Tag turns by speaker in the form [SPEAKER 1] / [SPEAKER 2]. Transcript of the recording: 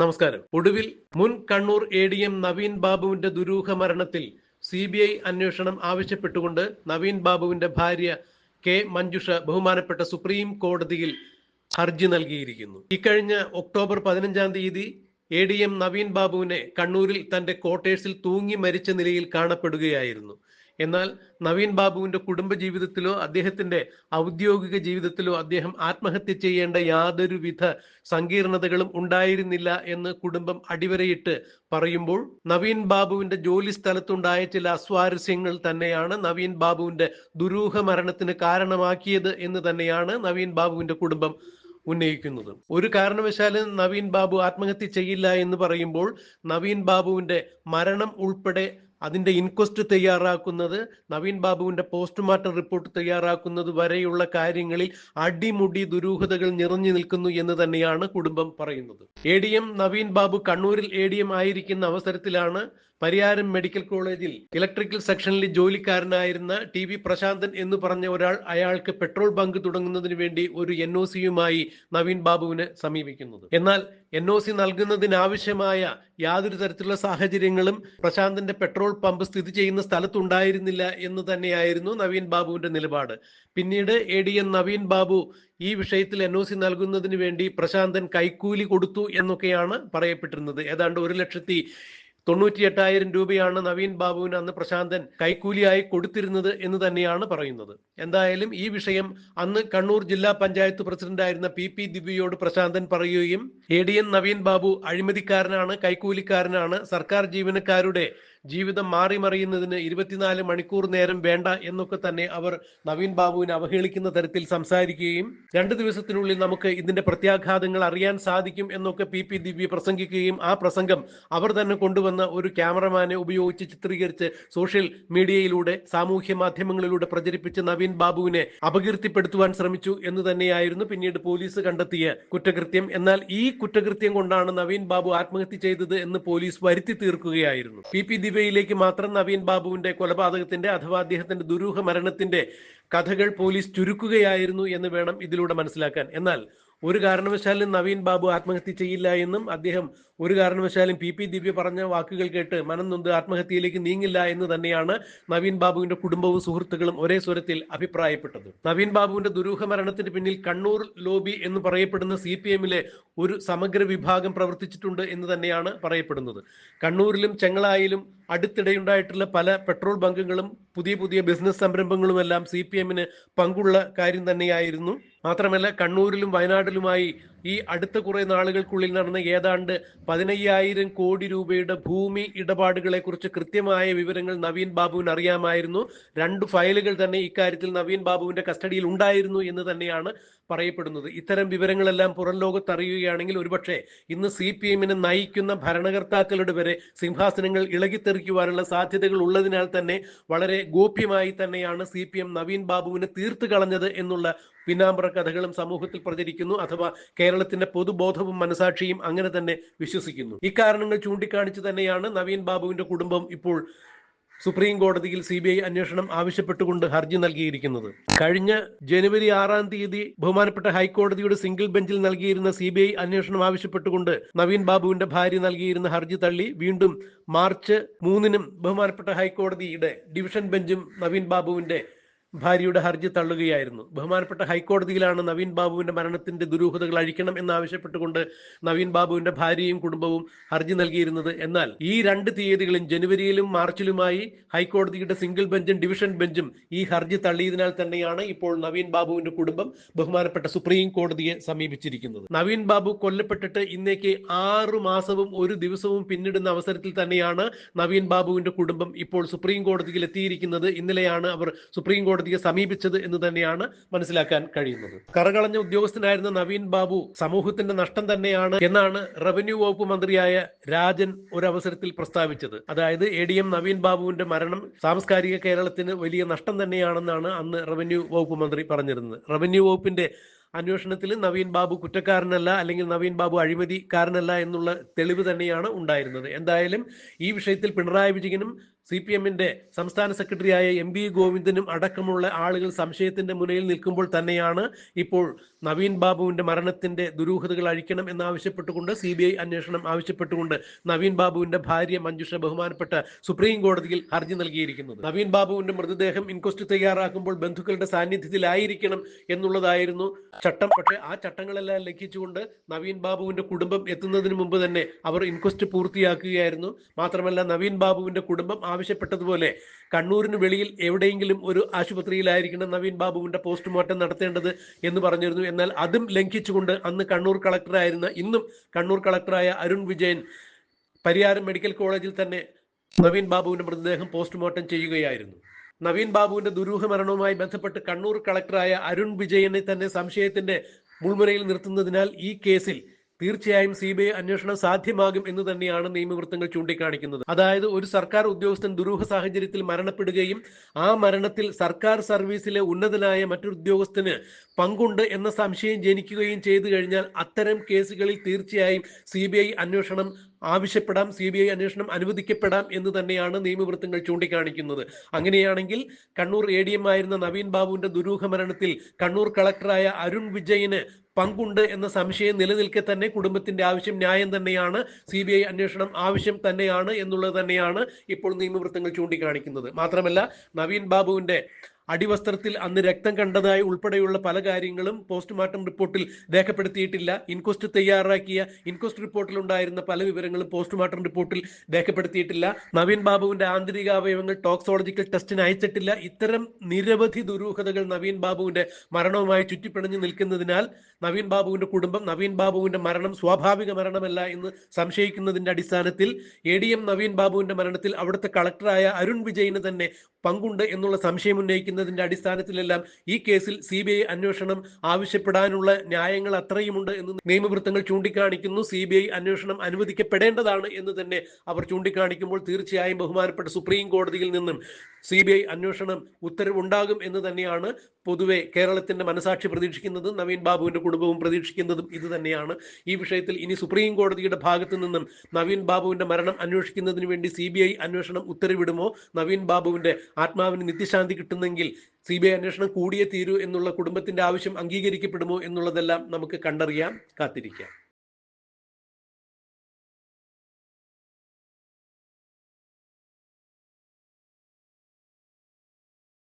[SPEAKER 1] നമസ്കാരം. ഒടുവിൽ മുൻ Kannur A D M Naveen ബാബുവിന്റെ ദുരൂഹ മരണത്തിൽ സി ബി ഐ അന്വേഷണം ആവശ്യപ്പെട്ടുകൊണ്ട് നവീൻ ബാബുവിന്റെ ഭാര്യ കെ മഞ്ജുഷ ബഹുമാനപ്പെട്ട സുപ്രീം കോടതിയിൽ ഹർജി നൽകിയിരിക്കുന്നു. ഇക്കഴിഞ്ഞ ഒക്ടോബർ പതിനഞ്ചാം തീയതി എ ഡി എം നവീൻ ബാബുവിനെ കണ്ണൂരിൽ തന്റെ ക്വാർട്ടേഴ്സിൽ തൂങ്ങി മരിച്ച നിലയിൽ കാണപ്പെടുകയായിരുന്നു. എന്നാൽ നവീൻ ബാബുവിന്റെ കുടുംബ ജീവിതത്തിലോ അദ്ദേഹത്തിന്റെ ഔദ്യോഗിക ജീവിതത്തിലോ അദ്ദേഹം ആത്മഹത്യ ചെയ്യേണ്ട യാതൊരുവിധ സങ്കീർണതകളും ഉണ്ടായിരുന്നില്ല എന്ന് കുടുംബം അടിവരയിട്ട് പറയുമ്പോൾ നവീൻ ബാബുവിന്റെ ജോലി സ്ഥലത്തുണ്ടായ ചില അസ്വാരസ്യങ്ങൾ തന്നെയാണ് നവീൻ ബാബുവിന്റെ ദുരൂഹ മരണത്തിന് കാരണമാക്കിയത് എന്ന് തന്നെയാണ് നവീൻ ബാബുവിന്റെ കുടുംബം ഉന്നയിക്കുന്നത്. ഒരു കാരണവശാലും നവീൻ ബാബു ആത്മഹത്യ ചെയ്യില്ല എന്ന് പറയുമ്പോൾ നവീൻ ബാബുവിന്റെ മരണം ഉൾപ്പെടെ അതിന്റെ ഇൻക്വസ്റ്റ് തയ്യാറാക്കുന്നത് നവീൻ ബാബുവിന്റെ പോസ്റ്റ്മോർട്ടം റിപ്പോർട്ട് തയ്യാറാക്കുന്നത് വരെയുള്ള കാര്യങ്ങളിൽ അടിമുടി ദുരൂഹതകൾ നിറഞ്ഞു നിൽക്കുന്നു എന്ന് തന്നെയാണ് കുടുംബം പറയുന്നത്. എ നവീൻ ബാബു കണ്ണൂരിൽ എം ആയിരിക്കുന്ന അവസരത്തിലാണ് പരിയാരം മെഡിക്കൽ കോളേജിൽ ഇലക്ട്രിക്കൽ സെക്ഷനിൽ ജോലിക്കാരനായിരുന്ന ടി വി പ്രശാന്തൻ എന്ന് പറഞ്ഞ ഒരാൾ അയാൾക്ക് പെട്രോൾ ബങ്ക് തുടങ്ങുന്നതിന് വേണ്ടി ഒരു എൻ ഒ സിയുമായി നവീൻ ബാബുവിനെ സമീപിക്കുന്നത്. എന്നാൽ എൻ ഒ സി നൽകുന്നതിനാവശ്യമായ യാതൊരു തരത്തിലുള്ള സാഹചര്യങ്ങളും പ്രശാന്തന്റെ പെട്രോൾ പമ്പ് സ്ഥിതി ചെയ്യുന്ന സ്ഥലത്തുണ്ടായിരുന്നില്ല എന്ന് തന്നെയായിരുന്നു നവീൻ ബാബുവിന്റെ നിലപാട്. പിന്നീട് A D N Naveen Babu ഈ വിഷയത്തിൽ എൻ ഒ സി നൽകുന്നതിന് വേണ്ടി പ്രശാന്തൻ കൈക്കൂലി കൊടുത്തു എന്നൊക്കെയാണ് പറയപ്പെട്ടിരുന്നത്. ഏതാണ്ട് ഒരു ലക്ഷത്തി തൊണ്ണൂറ്റി എട്ടായിരം രൂപയാണ് നവീൻ ബാബുവിന് അന്ന് പ്രശാന്തൻ കൈക്കൂലിയായി കൊടുത്തിരുന്നത് എന്ന് തന്നെയാണ് പറയുന്നത്. എന്തായാലും ഈ വിഷയം അന്ന് കണ്ണൂർ ജില്ലാ പഞ്ചായത്ത് പ്രസിഡന്റായിരുന്ന പി പി ദിവ്യയോട് പ്രശാന്തൻ പറയുകയും A D N Naveen Babu അഴിമതിക്കാരനാണ് കൈക്കൂലിക്കാരനാണ് സർക്കാർ ജീവനക്കാരുടെ ജീവിതം മാറി മറിയുന്നതിന് ഇരുപത്തിനാല് മണിക്കൂർ നേരം വേണ്ട എന്നൊക്കെ തന്നെ അവർ നവീൻ ബാബുവിനെ അവഹേളിക്കുന്ന തരത്തിൽ സംസാരിക്കുകയും രണ്ട് ദിവസത്തിനുള്ളിൽ നമുക്ക് ഇതിന്റെ പ്രത്യാഘാതങ്ങൾ അറിയാൻ സാധിക്കും എന്നൊക്കെ പി പി ദിവ്യ പ്രസംഗിക്കുകയും ആ പ്രസംഗം അവർ തന്നെ കൊണ്ടുവന്ന ഒരു ക്യാമറമാനെ ഉപയോഗിച്ച് ചിത്രീകരിച്ച് സോഷ്യൽ മീഡിയയിലൂടെ സാമൂഹ്യ മാധ്യമങ്ങളിലൂടെ പ്രചരിപ്പിച്ച് നവീൻ ബാബുവിനെ അപകീർത്തിപ്പെടുത്തുവാൻ ശ്രമിച്ചു എന്ന് തന്നെയായിരുന്നു പിന്നീട് പോലീസ് കണ്ടെത്തിയ കുറ്റകൃത്യം. എന്നാൽ ഈ കുറ്റകൃത്യം കൊണ്ടാണ് നവീൻ ബാബു ആത്മഹത്യ ചെയ്തത് എന്ന് പോലീസ് വരുത്തി തീർക്കുകയായിരുന്നു. പി. പി. ദിവയിലേക്ക് മാത്രം നവീൻ ബാബുവിന്റെ കൊലപാതകത്തിന്റെ അഥവാ അദ്ദേഹത്തിന്റെ ദുരൂഹ മരണത്തിന്റെ കഥകൾ പോലീസ് ചുരുക്കുകയായിരുന്നു എന്ന് വേണം ഇതിലൂടെ മനസ്സിലാക്കാൻ. എന്നാൽ ഒരു കാരണവശാലും നവീൻ ബാബു ആത്മഹത്യ ചെയ്യില്ല എന്നും അദ്ദേഹം ഒരു കാരണവശാലും പി പി ദിവ്യ പറഞ്ഞ വാക്കുകൾ കേട്ട് മനം നൊന്ത് ആത്മഹത്യയിലേക്ക് നീങ്ങില്ല എന്ന് തന്നെയാണ് നവീൻ ബാബുവിന്റെ കുടുംബവും സുഹൃത്തുക്കളും ഒരേ സ്വരത്തിൽ അഭിപ്രായപ്പെട്ടത്. നവീൻ ബാബുവിന്റെ ദുരൂഹ മരണത്തിന് പിന്നിൽ കണ്ണൂർ ലോബി എന്ന് പറയപ്പെടുന്ന സി പി എമ്മിലെ ഒരു സമഗ്ര വിഭാഗം പ്രവർത്തിച്ചിട്ടുണ്ട് എന്ന് തന്നെയാണ് പറയപ്പെടുന്നത്. കണ്ണൂരിലും ചെങ്ങളായിലും അടുത്തിടെയുണ്ടായിട്ടുള്ള പല പെട്രോൾ ബങ്കുകളും പുതിയ പുതിയ ബിസിനസ് സംരംഭങ്ങളുമെല്ലാം സി പി എമ്മിന് പങ്കുള്ള കാര്യം തന്നെയായിരുന്നു. മാത്രമല്ല കണ്ണൂരിലും വയനാട്ടിലുമായി ഈ അടുത്ത കുറെ നാളുകൾക്കുള്ളിൽ നടന്ന ഏതാണ്ട് പതിനയ്യായിരം കോടി രൂപയുടെ ഭൂമി ഇടപാടുകളെ കുറിച്ച് കൃത്യമായ വിവരങ്ങൾ നവീൻ ബാബുവിന് അറിയാമായിരുന്നു. രണ്ട് ഫയലുകൾ തന്നെ ഇക്കാര്യത്തിൽ നവീൻ ബാബുവിന്റെ കസ്റ്റഡിയിൽ ഉണ്ടായിരുന്നു എന്ന് തന്നെയാണ് പറയപ്പെടുന്നത്. ഇത്തരം വിവരങ്ങളെല്ലാം പുറം ലോകത്ത് അറിയുകയാണെങ്കിൽ ഒരുപക്ഷെ ഇന്ന് സി പി എമ്മിനെ നയിക്കുന്ന ഭരണകർത്താക്കളുടെ വരെ സിംഹാസനങ്ങൾ ഇളകിത്തെറിക്കുവാനുള്ള സാധ്യതകൾ ഉള്ളതിനാൽ തന്നെ വളരെ ഗോപ്യമായി തന്നെയാണ് സി പി എം നവീൻ ബാബുവിനെ തീർത്തു കളഞ്ഞത് എന്നുള്ള പിന്നാമ്പറ കഥകളും സമൂഹത്തിൽ പ്രചരിക്കുന്നു അഥവാ കേരളത്തിന്റെ പൊതുബോധവും മനസാക്ഷിയും അങ്ങനെ തന്നെ വിശ്വസിക്കുന്നു. ഇക്കാരണങ്ങൾ ചൂണ്ടിക്കാണിച്ചു തന്നെയാണ് നവീൻ ബാബുവിന്റെ കുടുംബം ഇപ്പോൾ സുപ്രീം കോടതിയിൽ സി ബി ഐ അന്വേഷണം ആവശ്യപ്പെട്ടുകൊണ്ട് ഹർജി നൽകിയിരിക്കുന്നത്. കഴിഞ്ഞ ജനുവരി ആറാം തീയതി ബഹുമാനപ്പെട്ട ഹൈക്കോടതിയുടെ സിംഗിൾ ബെഞ്ചിൽ നൽകിയിരുന്ന സി ബി ഐ അന്വേഷണം ആവശ്യപ്പെട്ടുകൊണ്ട് നവീൻ ബാബുവിന്റെ ഭാര്യ നൽകിയിരുന്ന ഹർജി തള്ളി വീണ്ടും മാർച്ച് മൂന്നിനും ബഹുമാനപ്പെട്ട ഹൈക്കോടതിയുടെ ഡിവിഷൻ ബെഞ്ചും നവീൻ ബാബുവിന്റെ ഭാര്യയുടെ ഹർജി തള്ളുകയായിരുന്നു. ബഹുമാനപ്പെട്ട ഹൈക്കോടതിയിലാണ് നവീൻ ബാബുവിന്റെ മരണത്തിന്റെ ദുരൂഹതകൾ അഴിക്കണം എന്നാവശ്യപ്പെട്ടുകൊണ്ട് നവീൻ ബാബുവിന്റെ ഭാര്യയും കുടുംബവും ഹർജി നൽകിയിരുന്നത്. എന്നാൽ ഈ രണ്ട് തീയതികളും ജനുവരിയിലും മാർച്ചിലുമായി ഹൈക്കോടതിയുടെ സിംഗിൾ ബെഞ്ചും ഡിവിഷൻ ബെഞ്ചും ഈ ഹർജി തള്ളിയതിനാൽ തന്നെയാണ് ഇപ്പോൾ നവീൻ ബാബുവിന്റെ കുടുംബം ബഹുമാനപ്പെട്ട സുപ്രീം കോടതിയെ സമീപിച്ചിരിക്കുന്നത്. നവീൻ ബാബു കൊല്ലപ്പെട്ടിട്ട് ഇന്നേക്ക് ആറു മാസവും ഒരു ദിവസവും പിന്നിടുന്ന അവസരത്തിൽ തന്നെയാണ് നവീൻ ബാബുവിന്റെ കുടുംബം ഇപ്പോൾ സുപ്രീം കോടതിയിൽ എത്തിയിരിക്കുന്നത്. ഇന്നലെയാണ് അവർ സുപ്രീം കോടതി കോടതിയെ സമീപിച്ചത് എന്ന് തന്നെയാണ് മനസ്സിലാക്കാൻ കഴിയുന്നത്. കറകളഞ്ഞ ഉദ്യോഗസ്ഥനായിരുന്ന നവീൻ ബാബു സമൂഹത്തിന്റെ നഷ്ടം തന്നെയാണ് എന്നാണ് റവന്യൂ വകുപ്പ് മന്ത്രിയായ രാജൻ ഒരു അവസരത്തിൽ പ്രസ്താവിച്ചത്. അതായത് എ ഡി എം നവീൻ ബാബുവിന്റെ മരണം സാംസ്കാരിക കേരളത്തിന് വലിയ നഷ്ടം തന്നെയാണെന്നാണ് അന്ന് റവന്യൂ വകുപ്പ് മന്ത്രി പറഞ്ഞിരുന്നത്. റവന്യൂ വകുപ്പിന്റെ അന്വേഷണത്തിൽ നവീൻ ബാബു കുറ്റക്കാരനല്ല അല്ലെങ്കിൽ നവീൻ ബാബു അഴിമതിക്കാരനല്ല എന്നുള്ള തെളിവ് തന്നെയാണ് ഉണ്ടായിരുന്നത്. എന്തായാലും ഈ വിഷയത്തിൽ പിണറായി വിജയനും സി പി എമ്മിന്റെ സംസ്ഥാന സെക്രട്ടറിയായ എം വി ഗോവിന്ദനും അടക്കമുള്ള ആളുകൾ സംശയത്തിന്റെ മുനയിൽ നിൽക്കുമ്പോൾ തന്നെയാണ് ഇപ്പോൾ നവീൻ ബാബുവിന്റെ മരണത്തിന്റെ ദുരൂഹതകൾ അഴിക്കണം എന്നാവശ്യപ്പെട്ടുകൊണ്ട് സി ബി ഐ അന്വേഷണം ആവശ്യപ്പെട്ടുകൊണ്ട് നവീൻ ബാബുവിന്റെ ഭാര്യ മഞ്ജുഷ ബഹുമാനപ്പെട്ട സുപ്രീം കോടതിയിൽ ഹർജി നൽകിയിരിക്കുന്നത്. നവീൻ ബാബുവിന്റെ മൃതദേഹം ഇൻക്വസ്റ്റ് തയ്യാറാക്കുമ്പോൾ ബന്ധുക്കളുടെ സാന്നിധ്യത്തിലായിരിക്കണം എന്നുള്ളതായിരുന്നു ചട്ടം. പക്ഷേ ആ ചട്ടങ്ങളെല്ലാം ലംഘിച്ചുകൊണ്ട് നവീൻ ബാബുവിന്റെ കുടുംബം എത്തുന്നതിന് മുമ്പ് തന്നെ അവർ ഇൻക്വസ്റ്റ് പൂർത്തിയാക്കുകയായിരുന്നു. മാത്രമല്ല നവീൻ ബാബുവിന്റെ കുടുംബം ആവശ്യപ്പെട്ടതുപോലെ കണ്ണൂരിന് വെളിയിൽ എവിടെയെങ്കിലും ഒരു ആശുപത്രിയിലായിരിക്കണം നവീൻ ബാബുവിന്റെ പോസ്റ്റ്മോർട്ടം നടത്തേണ്ടത് എന്ന് പറഞ്ഞിരുന്നു. എന്നാൽ അതും ലംഘിച്ചുകൊണ്ട് അന്ന് കണ്ണൂർ കളക്ടറായിരുന്ന ഇന്നും കണ്ണൂർ കളക്ടറായ അരുൺ വിജയൻ പരിയാരം മെഡിക്കൽ കോളേജിൽ തന്നെ നവീൻ ബാബുവിന്റെ മൃതദേഹം പോസ്റ്റ്മോർട്ടം ചെയ്യുകയായിരുന്നു. നവീൻ ബാബുവിന്റെ ദുരൂഹ മരണവുമായി ബന്ധപ്പെട്ട് കണ്ണൂർ കളക്ടറായ അരുൺ വിജയനെ തന്നെ സംശയത്തിന്റെ മുൾമുനയിൽ നിർത്തുന്നതിനാൽ ഈ കേസിൽ തീർച്ചയായും സി ബി ഐ അന്വേഷണം സാധ്യമാകും എന്ന് തന്നെയാണ് നിയമവൃത്തങ്ങൾ ചൂണ്ടിക്കാണിക്കുന്നത്. അതായത് ഒരു സർക്കാർ ഉദ്യോഗസ്ഥൻ ദുരൂഹ സാഹചര്യത്തിൽ മരണപ്പെടുകയും ആ മരണത്തിൽ സർക്കാർ സർവീസിലെ ഉന്നതനായ മറ്റൊരു ഉദ്യോഗസ്ഥന് പങ്കുണ്ട് എന്ന സംശയം ജനിക്കുകയും ചെയ്തു കഴിഞ്ഞാൽ അത്തരം കേസുകളിൽ തീർച്ചയായും സി ബി ഐ അന്വേഷണം ആവശ്യപ്പെടാം സി ബി ഐ അന്വേഷണം അനുവദിക്കപ്പെടാം എന്ന് തന്നെയാണ് നിയമവൃത്തങ്ങൾ ചൂണ്ടിക്കാണിക്കുന്നത്. അങ്ങനെയാണെങ്കിൽ കണ്ണൂർ എ ഡി എം ആയിരുന്ന നവീൻ ബാബുവിന്റെ ദുരൂഹ മരണത്തിൽ കണ്ണൂർ കളക്ടറായ അരുൺ വിജയന് പങ്കുണ്ട് എന്ന സംശയം നിലനിൽക്കെ തന്നെ കുടുംബത്തിന്റെ ആവശ്യം ന്യായം തന്നെയാണ്. സി ബി ഐ അന്വേഷണം ആവശ്യം തന്നെയാണ് എന്നുള്ളത് തന്നെയാണ് ഇപ്പോൾ നിയമവൃത്തങ്ങൾ ചൂണ്ടിക്കാണിക്കുന്നത്. മാത്രമല്ല നവീൻ ബാബുവിന്റെ അടിവസ്ത്രത്തിൽ അന്ന് രക്തം കണ്ടതായി ഉൾപ്പെടെയുള്ള പല കാര്യങ്ങളും പോസ്റ്റ്മോർട്ടം റിപ്പോർട്ടിൽ രേഖപ്പെടുത്തിയിട്ടില്ല. ഇൻക്വസ്റ്റ് തയ്യാറാക്കിയ ഇൻക്വസ്റ്റ് റിപ്പോർട്ടിൽ ഉണ്ടായിരുന്ന പല വിവരങ്ങളും പോസ്റ്റ്മോർട്ടം റിപ്പോർട്ടിൽ രേഖപ്പെടുത്തിയിട്ടില്ല. നവീൻ ബാബുവിന്റെ ആന്തരിക അവയവങ്ങൾ ടോക്സോളജിക്കൽ ടെസ്റ്റിന് അയച്ചിട്ടില്ല. ഇത്തരം നിരവധി ദുരൂഹതകൾ നവീൻ ബാബുവിന്റെ മരണവുമായി ചുറ്റിപ്പിണഞ്ഞു നിൽക്കുന്നതിനാൽ നവീൻ ബാബുവിന്റെ കുടുംബം നവീൻ ബാബുവിന്റെ മരണം സ്വാഭാവിക മരണമല്ല എന്ന് സംശയിക്കുന്നതിന്റെ അടിസ്ഥാനത്തിൽ എ ഡി എം നവീൻ ബാബുവിന്റെ മരണത്തിൽ അവിടുത്തെ കളക്ടറായ അരുൺ വിജയിന് തന്നെ പങ്കുണ്ട് എന്നുള്ള സംശയം ഉന്നയിക്കുന്നതിന്റെ അടിസ്ഥാനത്തിലെല്ലാം ഈ കേസിൽ സി ബി ഐ അന്വേഷണം ആവശ്യപ്പെടാനുള്ള ന്യായങ്ങൾ അത്രയുമുണ്ട് എന്ന് നിയമവൃത്തങ്ങൾ ചൂണ്ടിക്കാണിക്കുന്നു. സി ബി ഐ അന്വേഷണം അനുവദിക്കപ്പെടേണ്ടതാണ് എന്ന് തന്നെ അവർ ചൂണ്ടിക്കാണിക്കുമ്പോൾ തീർച്ചയായും ബഹുമാനപ്പെട്ട സുപ്രീം കോടതിയിൽ നിന്നും സി ബി ഐ അന്വേഷണം ഉത്തരവുണ്ടാകും എന്ന് തന്നെയാണ് പൊതുവെ കേരളത്തിന്റെ മനസാക്ഷി പ്രതീക്ഷിക്കുന്നത്. നവീൻ ബാബുവിന്റെ കുടുംബവും പ്രതീക്ഷിക്കുന്നതും ഇത് തന്നെയാണ്. ഈ വിഷയത്തിൽ ഇനി സുപ്രീം കോടതിയുടെ ഭാഗത്തു നിന്നും നവീൻ ബാബുവിന്റെ മരണം അന്വേഷിക്കുന്നതിന് വേണ്ടി സി ബി ഐ അന്വേഷണം ഉത്തരവിടുമോ? നവീൻ ബാബുവിന്റെ ആത്മാവിന് നിത്യശാന്തി കിട്ടുന്നെങ്കിൽ സി ബി ഐ അന്വേഷണം കൂടിയേ തീരൂ എന്നുള്ള കുടുംബത്തിന്റെ ആവശ്യം അംഗീകരിക്കപ്പെടുമോ എന്നുള്ളതെല്ലാം നമുക്ക് കണ്ടറിയാം കാത്തിരിക്കാം.